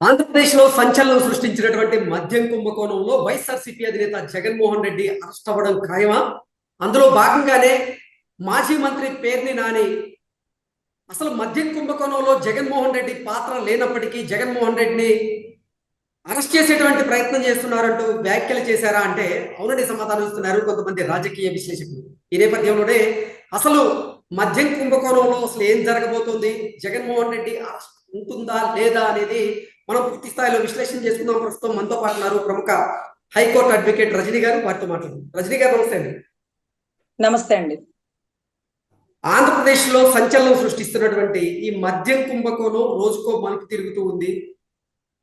ఆంధ్రప్రదేశ్లో సంచలనం సృష్టించినటువంటి మద్యం కుంభకోణంలో వైఎస్ఆర్సీపీ అధినేత జగన్మోహన్ రెడ్డి అరెస్ట్ అవ్వడం ఖాయమా? అందులో భాగంగానే మాజీ మంత్రి పేర్ని నాని. అసలు మద్యం కుంభకోణంలో జగన్మోహన్ రెడ్డి పాత్ర లేనప్పటికీ జగన్మోహన్ రెడ్డిని అరెస్ట్ చేసేటువంటి ప్రయత్నం చేస్తున్నారంటూ వ్యాఖ్యలు చేశారా అంటే అవునని సమాధానం ఇస్తున్నారు కొంతమంది రాజకీయ విశ్లేషకులు. ఈ నేపథ్యంలోనే అసలు మద్యం కుంభకోణంలో అసలు ఏం జరగబోతోంది? జగన్మోహన్ రెడ్డి అరెస్ట్ ఉంటుందా లేదా అనేది మనం పూర్తి స్థాయిలో విశ్లేషణ చేసుకుందాం. ప్రస్తుతం మనతో పాటు ఉన్నారు ప్రముఖ హైకోర్టు అడ్వకేట్ రజనీ గారు. వారితో మాట్లాడుతుంది రజనీ గారు నమస్తే అండి. నమస్తే అండి. ఆంధ్రప్రదేశ్లో సంచలనం సృష్టిస్తున్నటువంటి ఈ మద్యం కుంభకోణం రోజుకో మలుపు తిరుగుతూ ఉంది.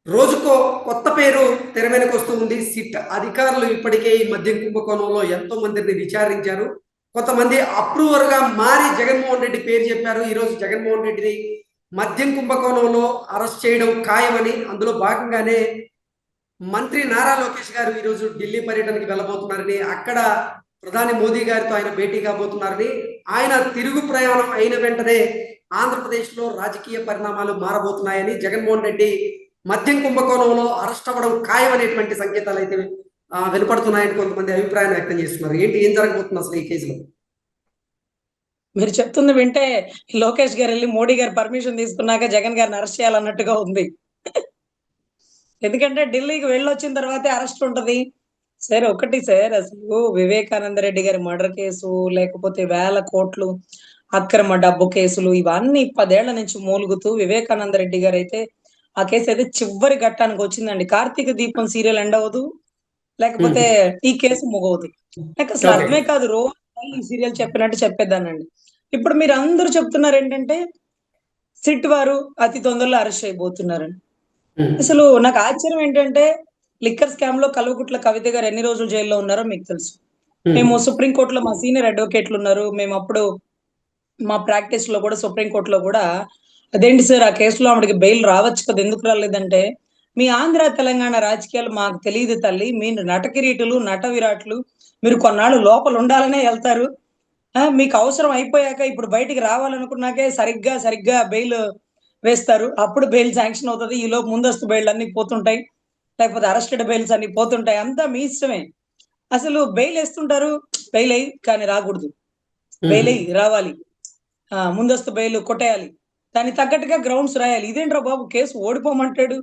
రోజుకో కొత్త పేరు తెర వెనక వస్తూ ఉంది. సిట్ అధికారులు ఇప్పటికే ఈ మద్యం కుంభకోణంలో ఎంతో మందిని విచారించారు. కొంతమంది అప్రూవర్గా మారి జగన్మోహన్ రెడ్డి పేరు చెప్పారు. ఈ రోజు జగన్మోహన్ రెడ్డిని మద్యం కుంభకోణంలో అరెస్ట్ చేయడం ఖాయమని అందులో భాగంగానే మంత్రి నారా లోకేష్ గారు ఈరోజు ఢిల్లీ పర్యటనకి వెళ్ళబోతున్నారని అక్కడ ప్రధాని మోదీ గారితో ఆయన భేటీ కాబోతున్నారని ఆయన తిరుగు ప్రయాణం అయిన వెంటనే ఆంధ్రప్రదేశ్లో రాజకీయ పరిణామాలు మారబోతున్నాయని జగన్మోహన్ రెడ్డి మద్యం కుంభకోణంలో అరెస్ట్ అవ్వడం ఖాయమనేటువంటి సంకేతాలు అయితే ఆ, వెలుపడుతున్నాయని కొంతమంది అభిప్రాయాన్ని వ్యక్తం చేస్తున్నారు. ఏంటి ఏం జరగబోతుంది అసలు ఈ కేసులో? మీరు చెప్తుంది వింటే లోకేష్ గారు వెళ్ళి మోడీ గారు పర్మిషన్ తీసుకున్నాక జగన్ గారిని అరెస్ట్ చేయాలన్నట్టుగా ఉంది. ఎందుకంటే ఢిల్లీకి వెళ్ళొచ్చిన తర్వాతే అరెస్ట్ ఉంటది. సరే ఒకటి సార్ అసలు వివేకానంద రెడ్డి గారి మర్డర్ కేసు లేకపోతే వేల కోట్లు అక్రమ డబ్బు కేసులు ఇవన్నీ పదేళ్ళ నుంచి మూలుగుతూ వివేకానంద రెడ్డి గారు అయితే ఆ కేసు అయితే చివరి ఘట్టానికి వచ్చిందండి. కార్తీక దీపం సీరియల్ ఎండ్ అవ్వదు లేకపోతే ఈ కేసు ముగవదు. నాకు అసలు. అర్థమే కాదు రోజు ఈ సీరియల్ చెప్పినట్టు చెప్పేదానండి ఇప్పుడు మీరు అందరూ చెప్తున్నారు ఏంటంటే సిట్ వారు అతి తొందరలో అరెస్ట్ అయిపోతున్నారని. అసలు నాకు ఆశ్చర్యం ఏంటంటే లిక్కర్ స్కామ్లో కల్వకుట్ల కవిత గారు ఎన్ని రోజులు జైల్లో ఉన్నారో మీకు తెలుసు. మేము సుప్రీం కోర్టులో మా సీనియర్ అడ్వకేట్లు ఉన్నారు. మేము అప్పుడు మా ప్రాక్టీస్లో కూడా సుప్రీం కోర్టులో కూడా అదేంటి సార్ ఆ కేసులో ఆవిడకి బెయిల్ రావచ్చు కదా ఎందుకు రాలేదంటే మీ ఆంధ్ర తెలంగాణ రాజకీయాలు మాకు తెలియదు తల్లి. మీ నట కిరీటులు నట విరాట్లు మీరు కొన్నాళ్ళు లోపల ఉండాలనే వెళ్తారు. మీకు అవసరం అయిపోయాక ఇప్పుడు బయటికి రావాలనుకున్నాకే సరిగ్గా సరిగ్గా బెయిల్ వేస్తారు. అప్పుడు బెయిల్ శాంక్షన్ అవుతుంది. ఈ లోపు ముందస్తు బెయిల్ అన్ని పోతుంటాయి. లేకపోతే అరెస్టెడ్ బెయిల్స్ అన్ని పోతుంటాయి. అంతా మీ ఇష్టమే. అసలు బెయిల్ వేస్తుంటారు. బెయిల్ అయ్యి కానీ రాకూడదు. బెయిల్ అయ్యి రావాలి. ఆ ముందస్తు బెయిల్ కొట్టేయాలి. దానికి తగ్గట్టుగా గ్రౌండ్స్ రాయాలి. ఇదేంట్రా బాబు? కేసు ఓడిపోమంటాడు.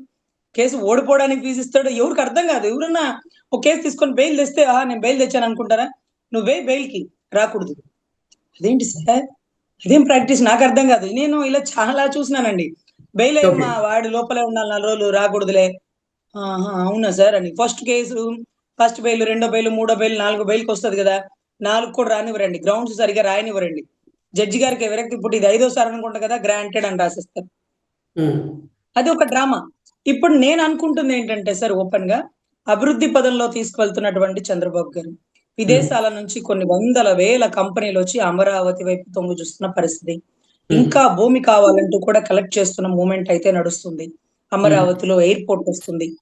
కేసు ఓడిపోవడానికి ఫీజు ఇస్తాడు. ఎవరికి అర్థం కాదు. ఎవరన్నా ఒక కేసు తీసుకొని బెయిల్ తెస్తే ఆ నేను బెయిల్ తెచ్చాను అనుకుంటారా? నువ్వే బెయిల్కి రాకూడదు. అదేంటి సార్? అదేం ప్రాక్టీస్ నాకు అర్థం కాదు. నేను ఇలా చాలా చూసినానండి. బెయిల్ అయ్యి Okay. మా వాడి లోపలే ఉండాలి నాలుగు రోజులు రాకూడదులే. ఆహా, అవునా సార్ అని. ఫస్ట్ కేసు ఫస్ట్ బెయిల్ రెండో బెయిల్ మూడో బెయిల్ నాలుగో బెయిల్కి వస్తుంది కదా. నాలుగు కూడా రానివ్వరండి. గ్రౌండ్స్ సరిగా రాయనివ్వరండి. జడ్జి గారికి విరక్తి పుట్టి ఇది ఐదోసారి అనుకుంటా కదా గ్రాంటెడ్ అని రాసిస్తారు. అది ఒక డ్రామా. ఇప్పుడు నేను అనుకుంటుంది ఏంటంటే సార్ ఓపెన్గా అభివృద్ధి పదంలో తీసుకువెళ్తున్నటువంటి చంద్రబాబు గారు. విదేశాల నుంచి కొన్ని వందల వేల కంపెనీలు వచ్చి అమరావతి వైపు తొంగు చూస్తున్న పరిస్థితి. ఇంకా భూమి కావాలంటూ కూడా కలెక్ట్ చేస్తున్న మూమెంట్ అయితే నడుస్తుంది. అమరావతిలో ఎయిర్పోర్ట్ వస్తుంది.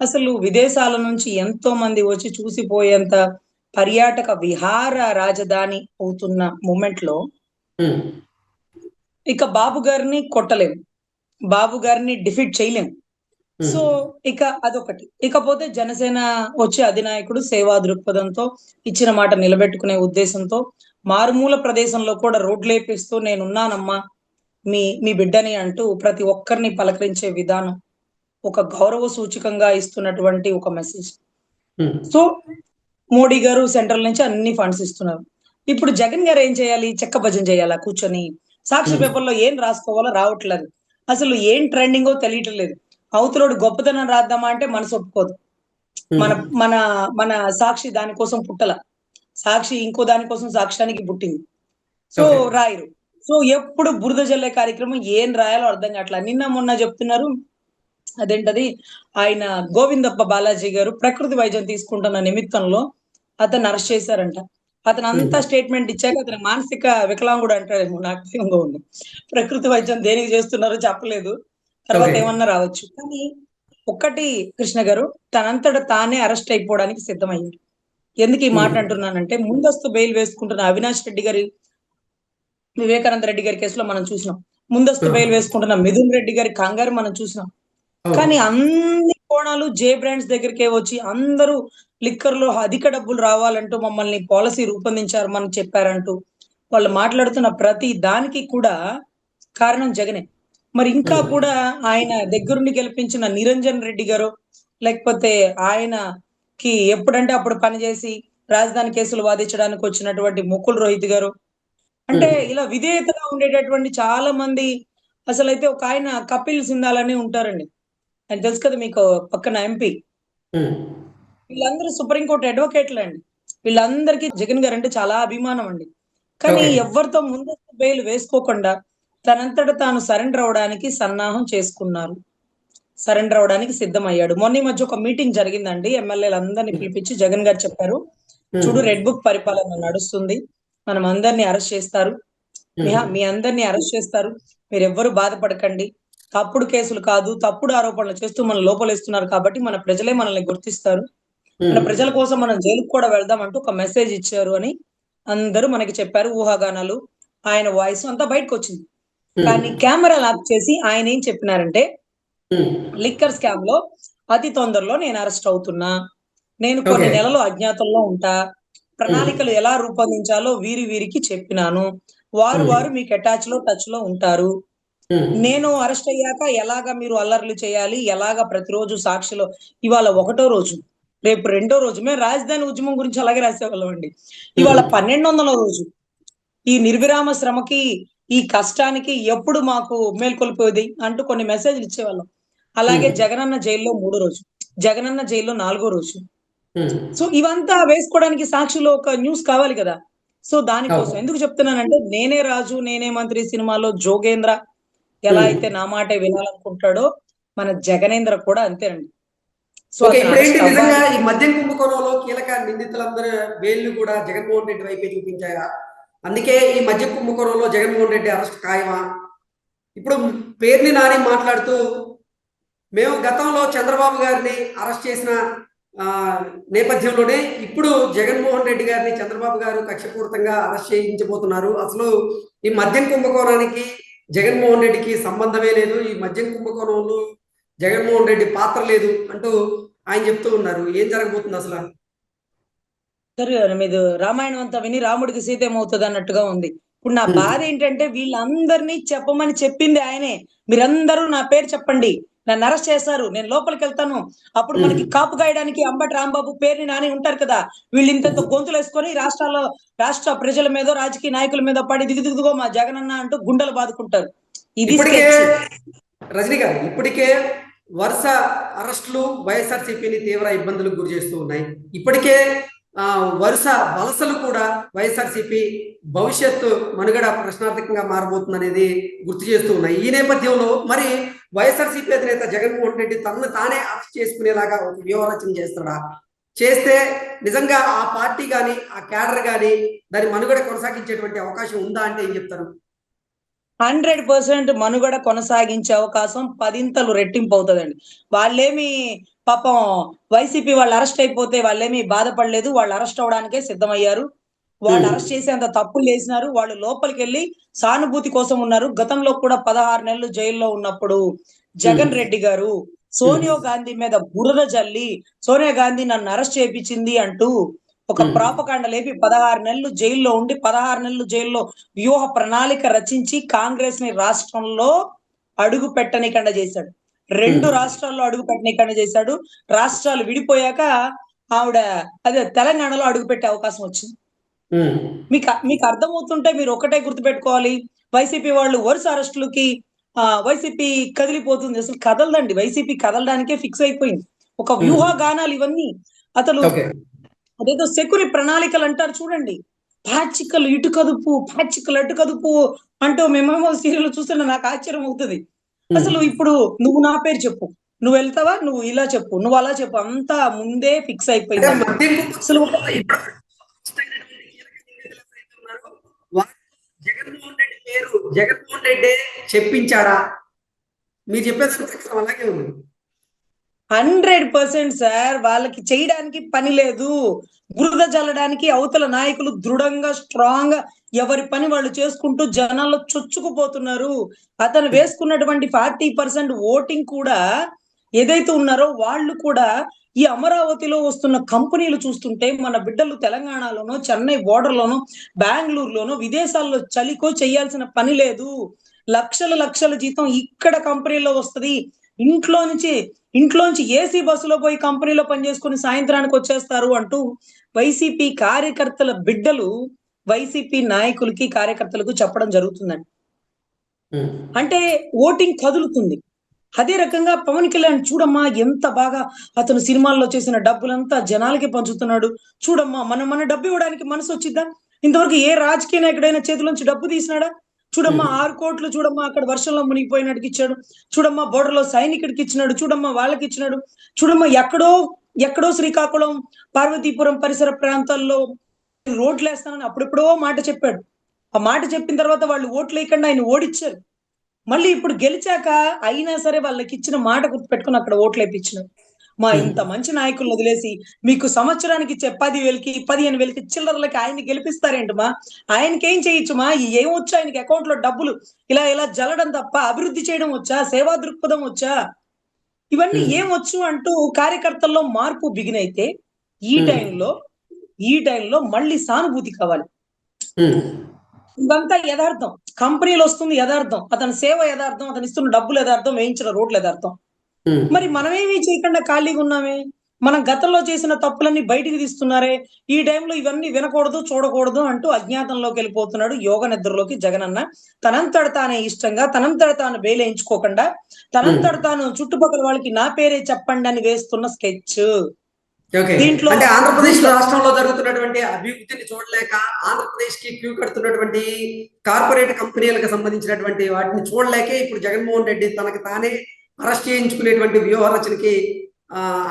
అసలు విదేశాల నుంచి ఎంతో మంది వచ్చి చూసిపోయేంత పర్యాటక విహార రాజధాని అవుతున్న మూమెంట్లో ఇక బాబు గారిని కొట్టలేం. బాబు గారిని డిఫీట్ చేయలేం. సో ఇక అదొకటి. ఇకపోతే జనసేన వచ్చే అధినాయకుడు సేవా దృక్పథంతో ఇచ్చిన మాట నిలబెట్టుకునే ఉద్దేశంతో మారుమూల ప్రదేశంలో కూడా రోడ్లు వేపిస్తూ నేనున్నానమ్మా మీ మీ బిడ్డని అంటూ ప్రతి ఒక్కరిని పలకరించే విధానం ఒక గౌరవ సూచకంగా ఇస్తున్నటువంటి ఒక మెసేజ్ సో మోడీ గారు సెంట్రల్ నుంచి అన్ని ఫండ్స్ ఇస్తున్నారు. ఇప్పుడు జగన్ గారు ఏం చేయాలి? చెక్క భజన చేయాలా కూర్చొని? సాక్షి. పేపర్లో ఏం రాసుకోవాలో రావట్లేదు. అసలు ఏం ట్రెండింగో తెలియట్లేదు అవతలోడు గొప్పతనం రాద్దామా అంటే మనసు ఒప్పుకోదు. మన మన మన సాక్షి దానికోసం పుట్టల. సాక్షి ఇంకో దానికోసం సాక్ష్యానికి పుట్టింది. సో. రాయరు. సో ఎప్పుడు బురద జల్లే కార్యక్రమం ఏం రాయాలో అర్థం కావట్లేదు నిన్న మొన్న చెప్తున్నారు అదేంటది ఆయన గోవిందప్ప బాలాజీ గారు ప్రకృతి వైద్యం తీసుకుంటున్న నిమిత్తంలో అతను అరెస్ట్ చేశారంట. అతను అంతా స్టేట్మెంట్ ఇచ్చాక అతను మానసిక వికలాంగుడు అంటారేమో నాకు ఉంది ప్రకృతి వైద్యం దేనికి చేస్తున్నారో చెప్పలేదు. తర్వాత. ఏమన్నా రావచ్చు కానీ ఒక్కటి కృష్ణ గారు తనంతట తానే అరెస్ట్ అయిపోవడానికి సిద్ధమయ్యారు ఎందుకు ఈ మాట. అంటున్నానంటే ముందస్తు బెయిల్ వేసుకుంటున్న అవినాష్ రెడ్డి గారి వివేకానంద రెడ్డి గారి కేసులో మనం చూసినాం ముందస్తు. బెయిల్ వేసుకుంటున్న మిథున్ రెడ్డి గారి కంగారు మనం చూసినాం. కానీ అన్ని కోణాలు జే బ్రాండ్స్ దగ్గరికే వచ్చి అందరూ లిక్కర్లో అధిక డబ్బులు రావాలంటూ మమ్మల్ని పాలసీ రూపొందించారు మనకు చెప్పారంటూ వాళ్ళు మాట్లాడుతున్న ప్రతి దానికి కూడా కారణం జగనే మరి ఇంకా. కూడా ఆయన దగ్గరుండి గెలిపించిన నిరంజన్ రెడ్డి గారు లేకపోతే ఆయనకి ఎప్పుడంటే అప్పుడు పనిచేసి రాజధాని కేసులు వాదించడానికి వచ్చినటువంటి ముకుల్ రోహిత్ గారు. అంటే ఇలా విధేయతగా ఉండేటటువంటి చాలా మంది అసలు అయితే ఒక ఆయన కపిల్ సింధాలని ఉంటారండి. ఆయన తెలుసు కదా మీకు పక్కన ఎంపీ. వీళ్ళందరూ సుప్రీంకోర్టు అడ్వకేట్లు అండి వీళ్ళందరికీ జగన్ గారు అంటే చాలా అభిమానం అండి. కానీ. ఎవరితో ముందస్తు బెయిల్ వేసుకోకుండా తనంతట తాను సరెండర్ అవడానికి సన్నాహం చేసుకున్నారు. సరెండర్ అవడానికి సిద్ధమయ్యాడు. మొన్న ఈ మధ్య ఒక మీటింగ్ జరిగిందండి. ఎమ్మెల్యేలందరినీ పిలిపించి జగన్ గారు చెప్పారు. చూడు రెడ్ బుక్ పరిపాలన నడుస్తుంది. మనం అందరినీ అరెస్ట్ చేస్తారు. మీ అందరినీ అరెస్ట్ చేస్తారు. మీరు ఎవ్వరు బాధపడకండి. తప్పుడు కేసులు కాదు తప్పుడు ఆరోపణలు చేస్తూ మన లోపలేస్తున్నారు కాబట్టి మన ప్రజలే మనల్ని గుర్తిస్తారు. మన ప్రజల కోసం మనం జైలుకు కూడా వెళ్దాం అంటూ ఒక మెసేజ్ ఇచ్చారు అని అందరూ మనకి చెప్పారు. ఊహాగానాలు ఆయన వాయిస్ అంతా బయటకు వచ్చింది కానీ కెమెరా లాక్ చేసి ఆయన ఏం చెప్పినారంటే ఉమ్, లిక్కర్ స్కామ్లో అతి తొందరలో నేను అరెస్ట్ అవుతున్నా. నేను కొన్ని. నెలలు అజ్ఞాతంలో ఉంటా. ప్రణాళికలు ఎలా రూపొందించాలో వీరి వీరికి చెప్పినాను. వారు Hmm. వారు మీకు అటాచ్లో టచ్లో ఉంటారు. నేను అరెస్ట్ అయ్యాక ఎలాగ మీరు అల్లర్లు చేయాలి? ఎలాగ ప్రతిరోజు సాక్షిలో ఇవాళ ఒకటో రోజు రేపు రెండో రోజు మేము రాజధాని ఉద్యమం గురించి అలాగే రాసేవాళ్ళం అండి ఇవాళ పన్నెండు వందల రోజు ఈ నిర్విరామ శ్రమకి ఈ కష్టానికి ఎప్పుడు మాకు మేల్కొల్పోయేది అంటూ కొన్ని మెసేజ్లు ఇచ్చేవాళ్ళం అలాగే. జగనన్న జైల్లో మూడో రోజు జగనన్న జైల్లో నాలుగో రోజు సో ఇవంతా వేసుకోవడానికి సాక్షిలో ఒక న్యూస్ కావాలి కదా సో దానికోసం. ఎందుకు చెప్తున్నానంటే నేనే రాజు నేనే మంత్రి సినిమాలో జోగేంద్ర ఎలా. అయితే నా మాట వినాలనుకుంటాడో మన జగనేంద్ర కూడా అంతేనండి సో ఇప్పుడు ఏంటి నిజంగా. ఈ మద్యం కుంభకోణంలో కీలక నిందితులందరూ వేళ్ళు కూడా జగన్మోహన్ రెడ్డి వైపే చూపించాయా అందుకే ఈ మధ్య కుంభకోణంలో జగన్మోహన్ రెడ్డి అరెస్ట్ ఖాయమా? ఇప్పుడు పేర్ని నాని మాట్లాడుతూ మేము గతంలో చంద్రబాబు గారిని అరెస్ట్ చేసిన నేపథ్యంలోనే ఇప్పుడు జగన్మోహన్ రెడ్డి గారిని చంద్రబాబు గారు కక్షపూరితంగా అరెస్ట్ చేయించబోతున్నారు. అసలు ఈ మద్యం కుంభకోణానికి జగన్మోహన్ రెడ్డికి సంబంధమే లేదు. ఈ మద్యం కుంభకోణంలో జగన్మోహన్ రెడ్డి పాత్ర లేదు అంటూ ఆయన చెప్తూ ఉన్నారు. ఏం జరగబోతుంది అసలు? సరే మీరు రామాయణం అంతా విని రాముడికి సీత ఏమవుతుంది అన్నట్టుగా ఉంది ఇప్పుడు నా. బాధ ఏంటంటే వీళ్ళందరినీ చెప్పమని చెప్పింది ఆయనే మీరందరూ నా పేరు చెప్పండి నన్ను అరెస్ట్ చేస్తారు నేను లోపలికి వెళ్తాను అప్పుడు. మనకి కాపు గాయడానికి అంబటి రాంబాబు పేరుని నాని ఉంటారు కదా వీళ్ళు ఇంత గొంతులు వేసుకొని రాష్ట్రాల్లో రాష్ట్ర ప్రజల మీద రాజకీయ నాయకుల మీద పడి దిగు దిగుదుగో మా జగనన్న అంటూ గుండెలు బాదుకుంటారు ఇది. రజనీ గారు ఇప్పటికే వరుస అరెస్టులు వైఎస్ఆర్సీపీని తీవ్ర ఇబ్బందులకు గురి చేస్తూ ఉన్నాయి ఇప్పటికే వరుస వలసలు కూడా వైఎస్ఆర్సీపీ భవిష్యత్తు మనుగడ ప్రశ్నార్థకంగా మారబోతుంది అనేది గుర్తు చేస్తూ ఉన్నాయి. ఈ నేపథ్యంలో మరి వైఎస్ఆర్సీపీ అధినేత జగన్మోహన్ రెడ్డి తనను తానే అరెస్ట్ చేసుకునేలాగా ఒక వ్యూహరచన చేస్తాడా? చేస్తే నిజంగా ఆ పార్టీ కానీ ఆ క్యాడర్ కానీ దాని మనుగడ కొనసాగించేటువంటి అవకాశం ఉందా అంటే ఏం చెప్తారు? హండ్రెడ్ పర్సెంట్ మనుగడ కొనసాగించే అవకాశం పదింతలు రెట్టింపు అవుతుందండి. వాళ్ళేమి పాపం వైసీపీ వాళ్ళు అరెస్ట్ అయిపోతే వాళ్ళేమి బాధపడలేదు. వాళ్ళు అరెస్ట్ అవడానికే సిద్ధమయ్యారు. వాళ్ళు Hmm. అరెస్ట్ చేసి అంత తప్పులు చేసినారు. వాళ్ళు లోపలికి వెళ్ళి సానుభూతి కోసం ఉన్నారు. గతంలో కూడా పదహారు నెలలు జైల్లో ఉన్నప్పుడు జగన్ Hmm. రెడ్డి గారు సోనియా గాంధీ మీద బురద జల్లి సోనియా గాంధీ నన్ను అరెస్ట్ చేయించింది అంటూ ఒక. ప్రాపకాండ లేపి పదహారు నెలలు జైల్లో ఉండి పదహారు నెలలు జైల్లో వ్యూహ ప్రణాళిక రచించి కాంగ్రెస్ని రాష్ట్రంలో అడుగు పెట్టనికండ చేశాడు. రెండు. రాష్ట్రాల్లో అడుగు పెట్టనికండ చేశాడు. రాష్ట్రాలు విడిపోయాక ఆవిడ అదే తెలంగాణలో అడుగు పెట్టే అవకాశం వచ్చింది. మీకు మీకు అర్థమవుతుంటే మీరు ఒకటే గుర్తుపెట్టుకోవాలి. వైసీపీ వాళ్ళు వరుస అరెస్టులకి ఆ వైసీపీ కదిలిపోతుంది. అసలు కదలదండి. వైసీపీ కదలడానికే ఫిక్స్ అయిపోయింది. ఒక వ్యూహ గానాలు ఇవన్నీ. అతను అదేదో సెకురి ప్రణాళికలు అంటారు చూడండి. పాచికలు ఇటు కదుపు పాచికలు అటు కదుపు అంటూ మేమేమో సీరియల్ చూస్తుంటే నాకు ఆశ్చర్యం అవుతుంది. అసలు ఇప్పుడు నువ్వు నా పేరు చెప్పు. నువ్వు వెళ్తావా? నువ్వు ఇలా చెప్పు. నువ్వు అలా చెప్పు. అంతా ముందే ఫిక్స్ అయిపోయింది. అసలు జగన్మోహన్ రెడ్డి పేరు జగన్మోహన్ రెడ్డి చెప్పించాడా? మీరు చెప్పేది అలాగే ఉంది. హండ్రెడ్ పర్సెంట్ సార్ వాళ్ళకి చేయడానికి పని లేదు. బురద జల్లడానికి అవతల నాయకులు దృఢంగా స్ట్రాంగ్గా ఎవరి పని వాళ్ళు చేసుకుంటూ జనాల్లో చొచ్చుకుపోతున్నారు. అతను వేసుకున్నటువంటి ఫార్టీ పర్సెంట్ ఓటింగ్ కూడా ఏదైతే ఉన్నారో వాళ్ళు కూడా ఈ అమరావతిలో వస్తున్న కంపెనీలు చూస్తుంటే మన బిడ్డలు తెలంగాణలోనో చెన్నై బోర్డర్లోనో బెంగళూరులోనో విదేశాల్లో చలికో చేయాల్సిన పని లేదు. లక్షల లక్షల జీతం ఇక్కడ కంపెనీలో వస్తది. ఇంట్లో నుంచి ఇంట్లోంచి ఏసీ బస్సులో పోయి కంపెనీలో పనిచేసుకుని సాయంత్రానికి వచ్చేస్తారు అంటూ వైసీపీ కార్యకర్తల బిడ్డలు వైసీపీ నాయకులకి కార్యకర్తలకు చెప్పడం జరుగుతుందండి. అంటే ఓటింగ్ కదులుతుంది. అదే రకంగా పవన్ కళ్యాణ్ చూడమ్మా ఎంత బాగా అతను సినిమాల్లో చేసిన డబ్బులంతా జనాలకి పంచుతున్నాడు. చూడమ్మా మన మన డబ్బు ఇవ్వడానికి మనసు వచ్చిద్దా? ఇంతవరకు ఏ రాజకీయ నాయకుడైనా చేతిలోంచి డబ్బు తీసినాడా? చూడమ్మా ఆరు కోట్లు చూడమ్మా అక్కడ వర్షంలో మునిగిపోయినట్టుకి ఇచ్చాడు. చూడమ్మా border లో సైనికుడికి ఇచ్చినాడు. చూడమ్మా వాళ్ళకి ఇచ్చినాడు. చూడమ్మా ఎక్కడో ఎక్కడో శ్రీకాకుళం పార్వతీపురం పరిసర ప్రాంతాల్లో రోడ్లు వేస్తానని అప్పుడెప్పుడో మాట చెప్పాడు. ఆ మాట చెప్పిన తర్వాత వాళ్ళు ఓట్లు వేయకుండా ఆయన ఓడిచ్చారు. మళ్ళీ ఇప్పుడు గెలిచాక అయినా సరే వాళ్ళకి ఇచ్చిన మాట గుర్తుపెట్టుకుని అక్కడ ఓట్లు వేయించినారు మా ఇంత మంచి నాయకులను వదిలేసి మీకు సంవత్సరానికి ఇచ్చే పది వేలకి పదిహేను వేలకి చిల్లరలకి ఆయన్ని గెలిపిస్తారేంటమా ఆయనకి ఏం చేయొచ్చు మా ఏం వచ్చా ఆయనకి అకౌంట్లో డబ్బులు? ఇలా ఇలా జల్లడం తప్ప అభివృద్ధి చేయడం వచ్చా? సేవా దృక్పథం వచ్చా? ఇవన్నీ. ఏం వచ్చు అంటూ కార్యకర్తల్లో మార్పు బిగినైతే ఈ. టైంలో ఈ టైంలో మళ్ళీ సానుభూతి కావాలి. ఇదంతా యథార్థం. కంపెనీలు వస్తుంది యథార్థం. అతని సేవ యథార్థం అతను ఇస్తున్న డబ్బులు యథార్థం వేయించిన రోడ్లు యథార్థం. మరి మనమేమీ చేయకుండా ఖాళీగా ఉన్నామే? మనం గతంలో చేసిన తప్పులన్నీ బయటికి తీస్తున్నారే? ఈ టైంలో ఇవన్నీ వినకూడదు చూడకూడదు అంటూ అజ్ఞాతంలోకి వెళ్ళిపోతున్నాడు యోగ నిద్రలోకి జగనన్న. తనంతట తానే ఇష్టంగా తనంతట తాను బేలేయించుకోకుండా తనంతట తాను చుట్టుపక్కల వాళ్ళకి నా పేరే చెప్పండి అని వేస్తున్న స్కెచ్. దీంట్లో- అంటే ఆంధ్రప్రదేశ్ రాష్ట్రంలో జరుగుతున్నటువంటి అభివృద్ధిని చూడలేక ఆంధ్రప్రదేశ్కి క్యూ కడుతున్నటువంటి కార్పొరేట్ కంపెనీలకు సంబంధించినటువంటి వాటిని చూడలేకే ఇప్పుడు జగన్మోహన్ రెడ్డి తనకి తానే అరెస్ట్ చేయించుకునేటువంటి వ్యూహ రచనకి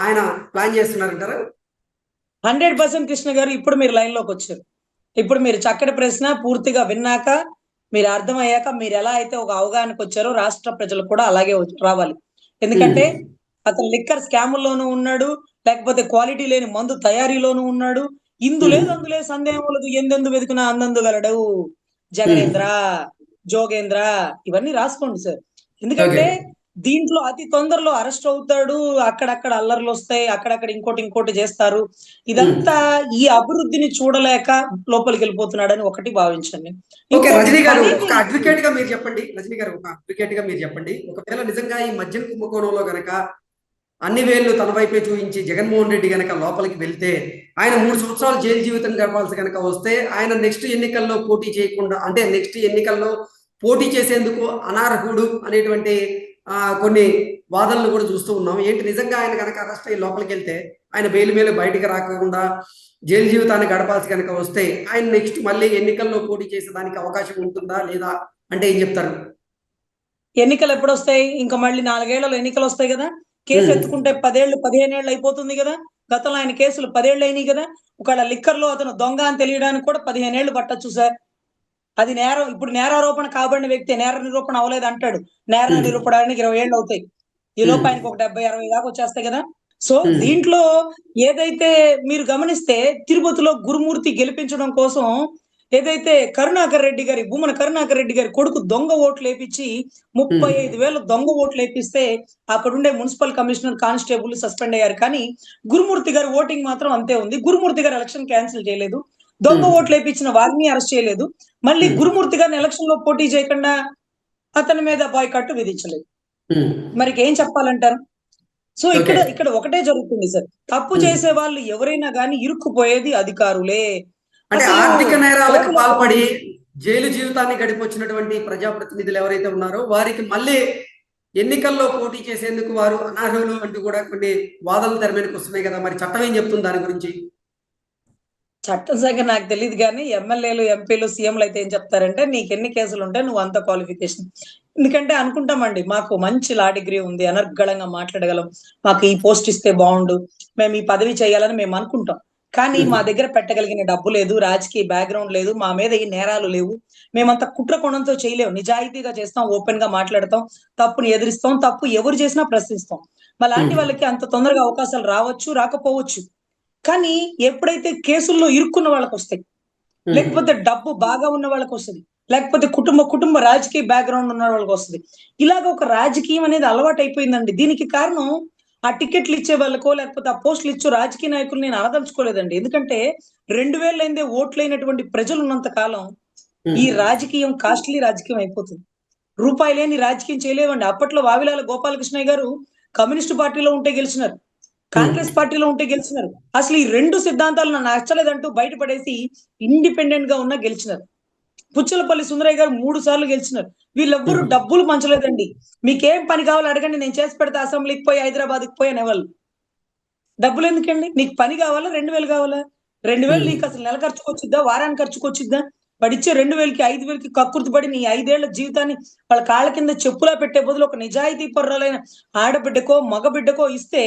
ఆయన ప్లాన్ చేస్తున్నారంటారా? హండ్రెడ్ పర్సెంట్ కృష్ణ గారు ఇప్పుడు మీరు లైన్లోకి వచ్చారు. ఇప్పుడు మీరు చక్కటి ప్రశ్న పూర్తిగా విన్నాక మీరు అర్థమయ్యాక మీరు ఎలా అయితే ఒక అవగాహనకు వచ్చారో రాష్ట్ర ప్రజలు కూడా అలాగే రావాలి. ఎందుకంటే అతను లిక్కర్ స్కాముల్లోనూ ఉన్నాడు లేకపోతే క్వాలిటీ లేని మందు తయారీలోనూ ఉన్నాడు. ఇందు. లేదు అందులే సందేహం లేదు ఎందెందు వెతుకునా అందందు గలడు. జగనేంద్ర జోగేంద్ర ఇవన్నీ రాసుకోండి సార్. ఎందుకంటే దీంట్లో అతి తొందరలో అరెస్ట్ అవుతాడు అక్కడక్కడ అల్లర్లు వస్తాయి అక్కడక్కడ ఇంకోటి ఇంకోటి చేస్తారు. ఇదంతా ఈ అభివృద్ధిని చూడలేక లోపలికి వెళ్ళిపోతున్నాడని ఒకటి భావించండి. ఓకే రజనీ గారు ఒక అడ్వకేట్గా మీరు చెప్పండి. రజనీ గారు ఒక అడ్వకేట్గా మీరు చెప్పండి. ఒకవేళ నిజంగా ఈ మద్యం కుంభకోణంలో గనక అన్ని వేళ్ళు తన వైపే చూపించి జగన్మోహన్ రెడ్డి గనక లోపలికి వెళ్తే ఆయన మూడు సంవత్సరాలు జైలు జీవితం గడపాల్సి గనక వస్తే ఆయన నెక్స్ట్ ఎన్నికల్లో పోటీ చేయకుండా అంటే నెక్స్ట్ ఎన్నికల్లో పోటీ చేసేందుకు అనర్హుడు అనేటువంటి కొన్ని వాదనలు కూడా చూస్తూ ఉన్నాం. ఏంటి నిజంగా ఆయన కనుక అరెస్ట్ అయ్యి లోపలికి వెళ్తే ఆయన బెయిల్ మీద బయటికి రాకుండా జైలు జీవితాన్ని గడపాల్సి కనుక వస్తే ఆయన నెక్స్ట్ మళ్ళీ ఎన్నికల్లో పోటీ చేసేదానికి అవకాశం ఉంటుందా లేదా అంటే ఏం చెప్తారు? ఎన్నికలు ఎప్పుడు వస్తాయి ఇంకా మళ్ళీ నాలుగేళ్ళలో ఎన్నికలు వస్తాయి కదా? కేసు. ఎత్తుకుంటే పదేళ్ళు పదిహేను ఏళ్ళు అయిపోతుంది కదా? గతంలో ఆయన కేసులు పదేళ్ళు అయినాయి కదా? ఒకవేళ లిక్కర్లో అతను దొంగ అని తెలియడానికి కూడా పదిహేను ఏళ్ళు పట్టొచ్చు సార్. అది నేరం ఇప్పుడు నేరారోపణ కాబడిన వ్యక్తి నేర నిరూపణ అవ్వలేదు అంటాడు. నేర Hmm. నిరూపడానికి ఇరవై ఏళ్ళు అవుతాయి. ఈ లోపు Hmm. ఆయనకు ఒక డెబ్బై అరవై దాకా వచ్చేస్తాయి కదా. So Hmm. దీంట్లో ఏదైతే మీరు గమనిస్తే తిరుపతిలో గురుమూర్తి గెలిపించడం కోసం ఏదైతే కరుణాకర్ రెడ్డి గారి భూమన కరుణాకర్ రెడ్డి గారి కొడుకు దొంగ ఓట్లు వేపించి ముప్పై ఐదు వేల దొంగ ఓట్లు వేపిస్తే అక్కడ ఉండే మున్సిపల్ కమిషనర్ కానిస్టేబుల్ సస్పెండ్ అయ్యారు. కానీ గురుమూర్తి గారి ఓటింగ్ మాత్రం అంతే ఉంది. గురుమూర్తి గారు ఎలక్షన్ క్యాన్సిల్ చేయలేదు. దొంగ. ఓట్లు వేపించిన వారిని అరెస్ట్ చేయలేదు మళ్ళీ. గురుమూర్తి గారిని ఎలక్షన్లో పోటీ చేయకుండా అతని మీద బాయ్కట్టు విధించలేదు ఉమ్, మరి ఏం చెప్పాలంటారు సో ఇక్కడ. ఇక్కడ ఒకటే జరుగుతుంది సార్ తప్పు. చేసే వాళ్ళు ఎవరైనా కానీ ఇరుక్కుపోయేది అధికారులే అంటే ఆర్థిక నేరాలకు పాల్పడి జైలు జీవితాన్ని గడిపొచ్చినటువంటి ప్రజాప్రతినిధులు ఎవరైతే ఉన్నారో వారికి మళ్ళీ ఎన్నికల్లో పోటీ చేసేందుకు వారు అనర్హులు అంటూ కూడా కొన్ని వాదనలు తెర మీదకి వస్తున్నాయి కదా మరి చట్టం ఏం చెప్తుంది దాని గురించి చట్టం సంఖ్య నాకు తెలియదు కానీ ఎమ్మెల్యేలు ఎంపీలు సీఎంలు అయితే ఏం చెప్తారంటే నీకు ఎన్ని కేసులు ఉంటే నువ్వు అంత క్వాలిఫికేషన్ ఎందుకంటే అనుకుంటామండి మాకు మంచి లా డిగ్రీ ఉంది అనర్గళంగా మాట్లాడగలం. మాకు ఈ పోస్ట్ ఇస్తే బాగుండు. మేము ఈ పదవి చేయాలని మేము అనుకుంటాం. కానీ. మా దగ్గర పెట్టగలిగిన డబ్బు లేదు రాజకీయ బ్యాక్గ్రౌండ్ లేదు మా మీద ఈ నేరాలు లేవు. మేమంత కుట్ర కోణంతో చేయలేము నిజాయితీగా చేస్తాం ఓపెన్గా మాట్లాడతాం తప్పుని ఎదిరిస్తాం తప్పు ఎవరు చేసినా ప్రశ్నిస్తాం. అలాంటి Mhm. వాళ్ళకి అంత తొందరగా అవకాశాలు రావచ్చు రాకపోవచ్చు. కానీ ఎప్పుడైతే కేసుల్లో ఇరుక్కున్న వాళ్ళకి వస్తాయి లేకపోతే డబ్బు బాగా ఉన్న వాళ్ళకి వస్తుంది లేకపోతే కుటుంబ కుటుంబ రాజకీయ బ్యాక్గ్రౌండ్ ఉన్న వాళ్ళకి వస్తుంది ఇలాగ ఒక రాజకీయం అనేది అలవాటు అయిపోయిందండి దీనికి కారణం ఆ టికెట్లు ఇచ్చే వాళ్ళకో లేకపోతే ఆ పోస్టులు ఇచ్చే రాజకీయ నాయకులు నేను అనదలుచుకోలేదండి ఎందుకంటే రెండు వేలైందే ఓట్లైనటువంటి ప్రజలు ఉన్నంత కాలం ఈ రాజకీయం కాస్ట్లీ రాజకీయం అయిపోతుంది. రూపాయి లేని రాజకీయం చేయలేవండి. అప్పట్లో వావిలాల గోపాలకృష్ణయ్య గారు కమ్యూనిస్ట్ పార్టీలో ఉంటే గెలిచినారు. కాంగ్రెస్ పార్టీలో ఉంటే గెలిచినారు. అసలు ఈ రెండు సిద్ధాంతాలు నాకు నచ్చలేదంటూ బయటపడేసి ఇండిపెండెంట్గా ఉన్న గెలిచినారు. పుచ్చలపల్లి సుందరయ్య గారు మూడు సార్లు గెలిచినారు. వీళ్ళెవ్వరూ. డబ్బులు పంచలేదండి. మీకేం పని కావాలో అడగండి నేను చేసి పెడతా అసెంబ్లీకి పోయి హైదరాబాద్కి పోయి అనేవాళ్ళు. డబ్బులు ఎందుకండి? నీకు పని కావాలా? రెండు వేలు కావాలా? రెండు వేలు. నీకు అసలు నెల ఖర్చుకు వచ్చిద్దా? వారానికి ఖర్చుకు వచ్చిద్దా? వాడు ఇచ్చే రెండు వేలకి ఐదు వేలకి కక్కుర్తి పడి నీ ఐదేళ్ళ జీవితాన్ని వాళ్ళ కాళ్ళ కింద చెప్పులా పెట్టే బదులు ఒక నిజాయితీ పర్రాలైన ఆడబిడ్డకో మగబిడ్డకో ఇస్తే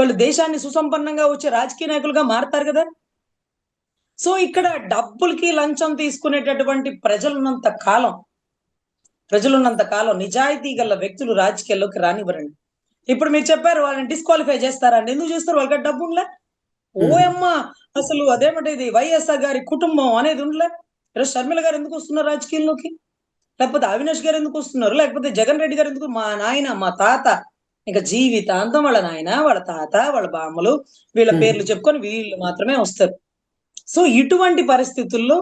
వాళ్ళు దేశాన్ని సుసంపన్నంగా వచ్చే రాజకీయ నాయకులుగా మారతారు కదా? సో ఇక్కడ డబ్బులకి లంచం తీసుకునేటటువంటి ప్రజలున్నంత కాలం ప్రజలున్నంత కాలం నిజాయితీ గల వ్యక్తులు రాజకీయాల్లోకి రానివ్వరండి. ఇప్పుడు మీరు చెప్పారు వాళ్ళని డిస్క్వాలిఫై చేస్తారండి ఎందుకు చేస్తారు? వాళ్ళకి డబ్బు ఉండలే? ఓయమ్మ అసలు అదేమంటే ఇది వైఎస్ఆర్ గారి కుటుంబం అనేది ఉండలే? ఈరోజు షర్మిల గారు ఎందుకు వస్తున్నారు రాజకీయాల్లోకి? లేకపోతే అవినాష్ గారు ఎందుకు వస్తున్నారు? లేకపోతే జగన్ రెడ్డి గారు ఎందుకు? మా నాయన మా తాత ఇంకా జీవితాంతం వాళ్ళ నాయన వాళ్ళ తాత వాళ్ళ బామ్మలు వీళ్ళ. పేర్లు చెప్పుకొని వీళ్ళు మాత్రమే వస్తారు. సో ఇటువంటి పరిస్థితుల్లో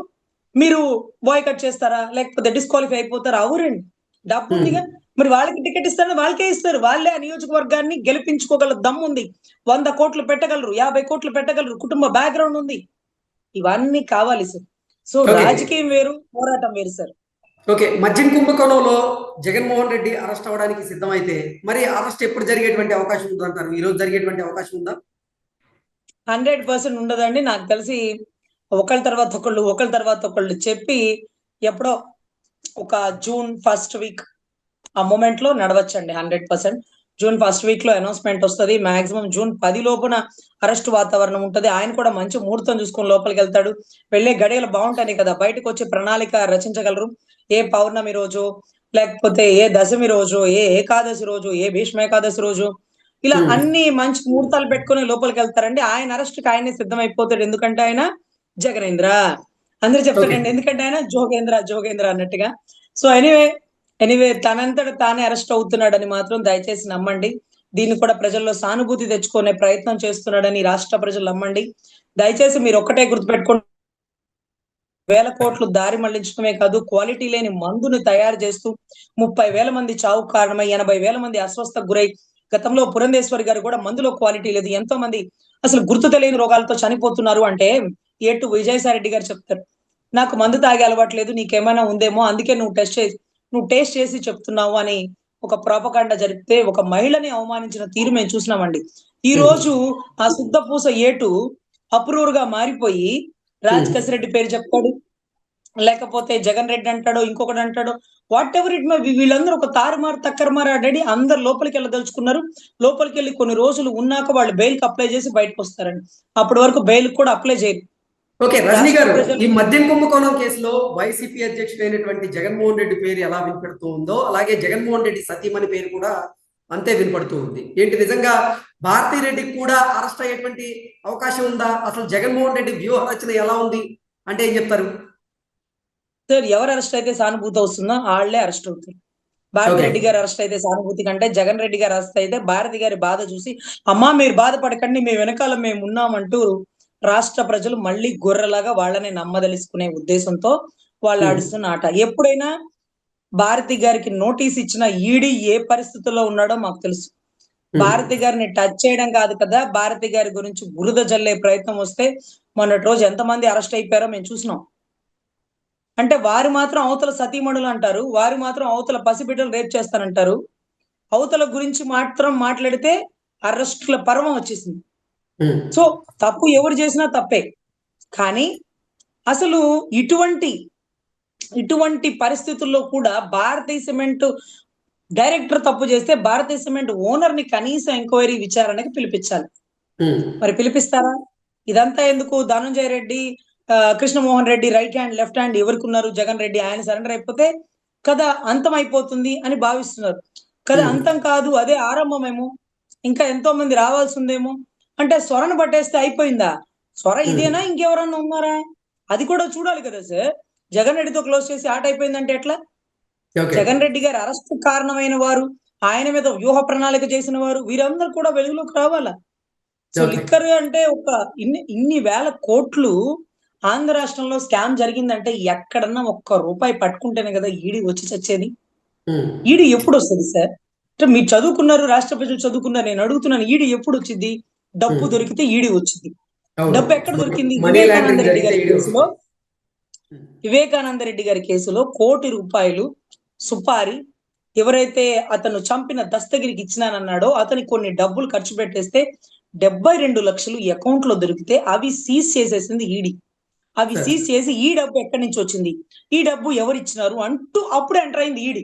మీరు బాయ్ కట్ చేస్తారా? లేకపోతే డిస్క్వాలిఫై అయిపోతారా? అవురండి. డబ్బు ఉందిగా మరి వాళ్ళకి టికెట్ ఇస్తారని వాళ్ళకే ఇస్తారు. వాళ్ళే ఆ నియోజకవర్గాన్ని గెలిపించుకోగల దమ్ము ఉంది. వంద కోట్లు పెట్టగలరు యాభై కోట్లు పెట్టగలరు కుటుంబ బ్యాక్గ్రౌండ్ ఉంది. ఇవన్నీ కావాలి సార్ సో. రాజకీయం వేరు పోరాటం వేరు సార్ ఓకే మద్యం కుంభకోణంలో జగన్మోహన్ రెడ్డి అరెస్ట్ అవ్వడానికి సిద్ధమైతే మరి అరెస్ట్ ఎప్పుడు జరిగేటువంటి అవకాశం ఉందంటారు? ఈ రోజు జరిగేటువంటి అవకాశం ఉందా? హండ్రెడ్ పర్సెంట్ ఉండదండి. నాకు తెలిసి ఒకళ్ళ తర్వాత ఒకళ్ళు ఒకళ్ళ తర్వాత ఒకళ్ళు చెప్పి ఎప్పుడో ఒక జూన్ ఫస్ట్ వీక్ ఆ మూమెంట్లో నడవచ్చండి హండ్రెడ్ పర్సెంట్. జూన్ ఫస్ట్ వీక్లో అనౌన్స్మెంట్ వస్తుంది. మాక్సిమం జూన్ పది లోపున అరెస్ట్ వాతావరణం ఉంటుంది. ఆయన కూడా మంచి ముహూర్తం చూసుకొని లోపలికి వెళ్తాడు. వెళ్ళే గడియలు బాగుంటాయి కదా. బయటకు వచ్చి ప్రణాళిక రచించగలరు. ఏ పౌర్ణమి రోజు లేకపోతే ఏ దశమి రోజు ఏ ఏకాదశి రోజు ఏ భీష్మ ఏకాదశి రోజు ఇలా. అన్ని మంచి ముహూర్తాలు పెట్టుకొని లోపలికి వెళ్తారండి. ఆయన అరెస్ట్కి ఆయనే సిద్ధమైపోతాడు. ఎందుకంటే ఆయన జగనేంద్ర. అందరూ చెప్తారండి ఎందుకంటే ఆయన జోగేంద్ర జోగేంద్ర అన్నట్టుగా. సో ఎనీవే ఎనీవే తనంతట తానే అరెస్ట్ అవుతున్నాడని మాత్రం దయచేసి నమ్మండి. దీన్ని కూడా ప్రజల్లో సానుభూతి తెచ్చుకునే ప్రయత్నం చేస్తున్నాడని రాష్ట్ర ప్రజలు నమ్మండి. దయచేసి మీరు ఒక్కటే గుర్తుపెట్టుకోండి. వేల కోట్లు దారి మళ్ళించడమే కాదు క్వాలిటీ లేని మందును తయారు చేస్తూ ముప్పై వేల మంది చావు కారణమై ఎనభై వేల మంది అస్వస్థకు గురై గతంలో పురంధేశ్వరి గారు కూడా మందులో క్వాలిటీ లేదు. ఎంతో మంది అసలు గుర్తు తెలియని రోగాలతో చనిపోతున్నారు అంటే ఏటు విజయసాయి రెడ్డి గారు చెప్తారు. నాకు మందు తాగే అలవాటు లేదు నీకేమైనా ఉందేమో అందుకే నువ్వు టెస్ట్ చేసి నువ్వు టేస్ట్ చేసి చెప్తున్నావు అని ఒక ప్రాపకాండ జరిపితే ఒక మహిళని అవమానించిన తీరు మేము చూసినామండి. ఈ రోజు ఆ శుద్ధపూస ఏటు అప్రూవర్గా మారిపోయి రాజ్ కసిరెడ్డి పేరు చెప్తాడు. లేకపోతే జగన్ రెడ్డి అంటాడో ఇంకొకటి అంటాడో వాట్ ఎవర్ ఇట్ మే వీళ్ళందరూ ఒక తారుమారు తక్కరమారు ఆడాడి అందరు లోపలికి వెళ్ళదలుచుకున్నారు. లోపలికి వెళ్ళి కొన్ని రోజులు ఉన్నాక వాళ్ళు బెయిల్కి అప్లై చేసి బయటకు వస్తారండి. అప్పటి వరకు బెయిల్ కూడా అప్లై చేయరు. ఓకే రజనీ గారు ఈ మద్యం కుంభకోణం కేసులో వైసీపీ అధ్యక్షుడైనటువంటి జగన్మోహన్ రెడ్డి పేరు ఎలా వినపడుతూ ఉందో అలాగే జగన్మోహన్ రెడ్డి సతీమణి పేరు కూడా అంతే వినపడుతూ ఉంది. ఏంటి నిజంగా భారతీ రెడ్డికి కూడా అరెస్ట్ అయ్యేటువంటి అవకాశం ఉందా? అసలు జగన్మోహన్ రెడ్డి వ్యూహ రచన ఎలా ఉంది? అంటే ఏం చెప్తారు? సార్ ఎవరు అరెస్ట్ అయితే సానుభూతి వస్తుందో వాళ్ళే అరెస్ట్ అవుతారు. భారతి. రెడ్డి గారు అరెస్ట్ అయితే సానుభూతి కంటే జగన్ రెడ్డి గారు అరెస్ట్ అయితే భారతి గారి బాధ చూసి అమ్మా మీరు బాధపడకండి మీ వెనకాల మేము ఉన్నామంటూ రాష్ట్ర ప్రజలు మళ్ళీ గొర్రెలాగా వాళ్ళని నమ్మదలుచుకునే ఉద్దేశంతో వాళ్ళు Hmm. ఆడుతున్న ఆట. ఎప్పుడైనా భారతి గారికి నోటీస్ ఇచ్చిన ఈడీ ఏ పరిస్థితుల్లో ఉన్నాడో మాకు తెలుసు. భారతి గారిని టచ్ చేయడం కాదు కదా భారతి గారి గురించి బురద జల్లే ప్రయత్నం వస్తే మొన్నటి రోజు ఎంతమంది అరెస్ట్ అయిపోయారో మేము చూసినాం. అంటే వారు మాత్రం అవతల సతీమణులు అంటారు వారు మాత్రం అవతల పసిబిడ్డలు రేప్ చేస్తారంటారు అవతల గురించి మాత్రం మాట్లాడితే అరెస్టుల పర్వం వచ్చేసింది. ఉమ్, సో తప్పు ఎవరు చేసినా తప్పే. కానీ అసలు ఇటువంటి ఇటువంటి పరిస్థితుల్లో కూడా భారతీయ సిమెంట్ డైరెక్టర్ తప్పు చేస్తే భారతీయ సిమెంట్ ఓనర్ని కనీసం ఎంక్వైరీ విచారణకి పిలిపించాలి. మరి పిలిపిస్తారా? ఇదంతా ఎందుకు? Dhananjaya Reddy Krishnamohan Reddy right hand left hand ఎవరికి ఉన్నారు జగన్ రెడ్డి ఆయన సరెండర్ అయిపోతే కథ అంతం అయిపోతుంది అని భావిస్తున్నారు. కథ. అంతం కాదు అదే ఆరంభమేమో? ఇంకా ఎంతో మంది రావాల్సి ఉందేమో అంటే స్వరను పట్టేస్తే అయిపోయిందా? స్వర. ఇదేనా? ఇంకెవరన్నా ఉన్నారా? అది కూడా చూడాలి కదా సార్. జగన్ రెడ్డితో క్లోజ్ చేసి ఆట అయిపోయిందంటే ఎట్లా? జగన్ రెడ్డి గారి అరెస్ట్ కారణమైన వారు ఆయన మీద వ్యూహ ప్రణాళిక చేసిన వారు వీరందరూ కూడా వెలుగులోకి రావాలా? సో. లిక్కర్ అంటే ఒక ఇన్ని ఇన్ని వేల కోట్లు ఆంధ్ర రాష్ట్రంలో స్కామ్ జరిగిందంటే ఎక్కడన్నా ఒక్క రూపాయి పట్టుకుంటేనే కదా ఈడీ వచ్చి చచ్చేది? ఉమ్, ఈడీ ఎప్పుడు వస్తుంది సార్? అంటే మీరు చదువుకున్నారు రాష్ట్ర ప్రజలు చదువుకున్నారు నేను అడుగుతున్నాను ఈడీ ఎప్పుడు వచ్చింది డబ్బు Hmm. దొరికితే ఈడీ వచ్చింది. డబ్బు ఎక్కడ దొరికింది? వివేకానంద రెడ్డి గారి కేసులో. వివేకానంద రెడ్డి గారి కేసులో కోటి రూపాయలు సుపారి ఎవరైతే అతను చంపిన దస్తగిరికి ఇచ్చినానన్నాడో అతని కొన్ని డబ్బులు ఖర్చు పెట్టేస్తే డెబ్బై రెండు లక్షలు అకౌంట్లో దొరికితే అవి సీజ్ చేసేసింది ఈడీ. అవి. సీజ్ చేసి ఈ డబ్బు ఎక్కడి నుంచి వచ్చింది? ఈ డబ్బు ఎవరు ఇచ్చినారు అంటూ అప్పుడు ఎంటర్ అయింది ఈడీ.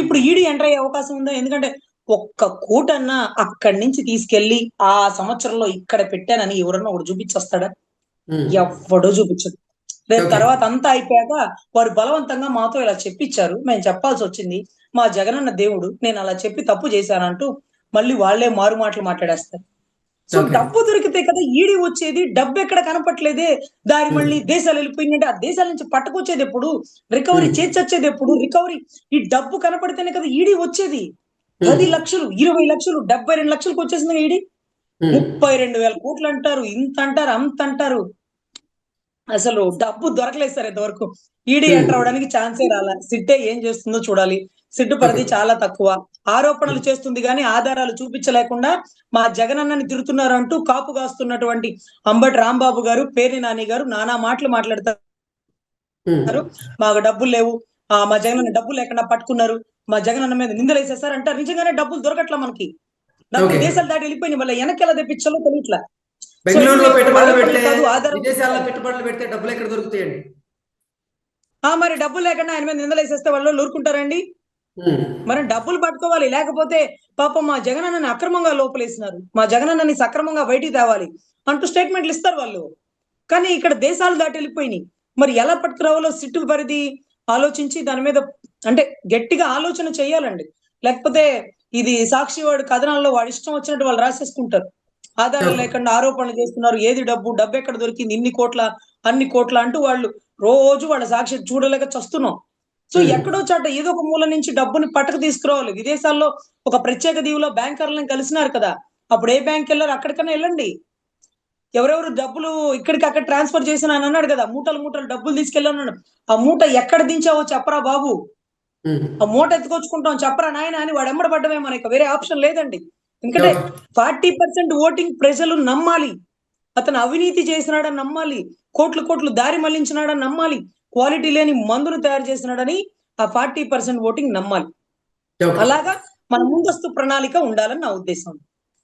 ఇప్పుడు ఈడీ ఎంటర్ అయ్యే అవకాశం ఉందా? ఎందుకంటే ఒక్క కోటన్నా అక్కడి నుంచి తీసుకెళ్ళి ఆ సంవత్సరంలో ఇక్కడ పెట్టానని ఎవరన్నా ఒకటి చూపించొస్తాడా? ఉమ్, ఎవ్వడూ Okay. తర్వాత అంతా అయిపోయాక వారు బలవంతంగా మాతో ఇలా చెప్పించారు మేము చెప్పాల్సి వచ్చింది మా జగనన్న దేవుడు నేను అలా చెప్పి తప్పు చేశానంటూ మళ్ళీ వాళ్ళే మారు మాటలు మాట్లాడేస్తారు. సో. డబ్బు దొరికితే కదా ఈడి వచ్చేది డబ్బు ఎక్కడ కనపట్లేదే? దారి మళ్ళీ దేశాలు వెళ్ళిపోయిందంటే ఆ దేశాల నుంచి పట్టుకొచ్చేది ఎప్పుడు? Recovery Hmm. చేర్చొచ్చేది ఎప్పుడు? రికవరీ ఈ డబ్బు కనపడితేనే కదా ఈడీ వచ్చేది. ఉమ్, పది లక్షలు ఇరవై లక్షలు డెబ్బై రెండు లక్షలకు వచ్చేసింది ఈడీ. ముప్పై రెండు వేల కోట్లు అంటారు ఇంత అంటారు అంత అంటారు. అసలు డబ్బు దొరకలేదు సార్ ఇంతవరకు. ED Hmm. ఎంటర్ అవడానికి ఛాన్సే రాలా. సిట్టే ఏం చేస్తుందో చూడాలి. సిట్టు పరిధి Okay. చాలా తక్కువ. ఆరోపణలు చేస్తుంది కానీ ఆధారాలు చూపించలేకుండా మా జగనన్నని తిరుగుతున్నారు అంటూ కాపు కాస్తున్నటువంటి అంబటి రాంబాబు గారు పేర్ని నాని గారు నానా మాటలు మాట్లాడతారు. ఉమ్, మాకు డబ్బులు లేవు. ఆ మా జగనన్న డబ్బులు లేకుండా పట్టుకున్నారు. మా జగనన్న మీద నిందలు వేసేసారు అంటారు నిజంగానే డబ్బులు దొరకట్లా మనకి? Okay. దేశాలు దాటి వెళ్ళిపోయినాయి. మళ్ళీ వెనక్కి ఎలా తెప్పించాలో తెలియట్లా. బెంగళూరులో పెట్టుబడులు పెడితే విదేశాల్లో పెట్టుబడులు పెడితే డబ్బులు ఎక్కడ దొరుకుతాయండి ఆ మరి డబ్బులు లేకుండా ఆయన మీద నిందలు వేసేస్తే వాళ్ళు ఊరుకుంటారండి ఉమ్, మరి డబ్బులు పట్టుకోవాలి లేకపోతే పాపం మా జగనన్నని అక్రమంగా లోపలేసినారు. మా జగనన్నని సక్రమంగా బయటికి తేవాలి అంటూ స్టేట్మెంట్లు ఇస్తారు వాళ్ళు. కానీ ఇక్కడ దేశాలు దాటి వెళ్ళిపోయినాయి. మరి ఎలా పట్టుకురావాలో సిట్టు పరిధి ఆలోచించి దాని మీద అంటే గట్టిగా ఆలోచన చేయాలండి. లేకపోతే ఇది సాక్షి వాడు కథనాల్లో వాడి ఇష్టం వచ్చినట్టు వాళ్ళు రాసేసుకుంటారు. ఆధారం. లేకుండా ఆరోపణలు చేస్తున్నారు. ఏది డబ్బు? డబ్బు ఎక్కడ దొరికింది? ఇన్ని కోట్ల అన్ని కోట్ల అంటూ వాళ్ళు రోజు వాళ్ళ సాక్షి చూడలేక చస్తున్నాం. సో. ఎక్కడో చాట ఏదో ఒక మూల నుంచి డబ్బుని పట్టకు తీసుకురావాలి. విదేశాల్లో ఒక ప్రత్యేక దీవులో బ్యాంకర్లను కలిసినారు కదా. అప్పుడు ఏ బ్యాంక్ వెళ్ళారు? అక్కడికన్నా వెళ్ళండి. ఎవరెవరు డబ్బులు ఇక్కడికి అక్కడ ట్రాన్స్ఫర్ చేసిన అని అన్నాడు కదా. మూటలు మూటలు డబ్బులు తీసుకెళ్ళన్నాడు ఆ మూట ఎక్కడ దించావో చెప్పరా బాబు? ఆ మూట ఎత్తుకొచ్చుకుంటాం చెప్పరా నాయన అని వాడు ఎమ్మడ పడ్డమే మనకి వేరే ఆప్షన్ లేదండి. ఎందుకంటే ఫార్టీ పర్సెంట్ ఓటింగ్ ప్రజలు నమ్మాలి. అతను అవినీతి చేసినాడని నమ్మాలి. కోట్లు కోట్లు దారి మళ్ళించినాడని నమ్మాలి. క్వాలిటీ లేని మందును తయారు చేసినాడని ఆ ఫార్టీ పర్సెంట్ ఓటింగ్ నమ్మాలి. అలాగా మన ముందస్తు ప్రణాళిక ఉండాలని నా ఉద్దేశం.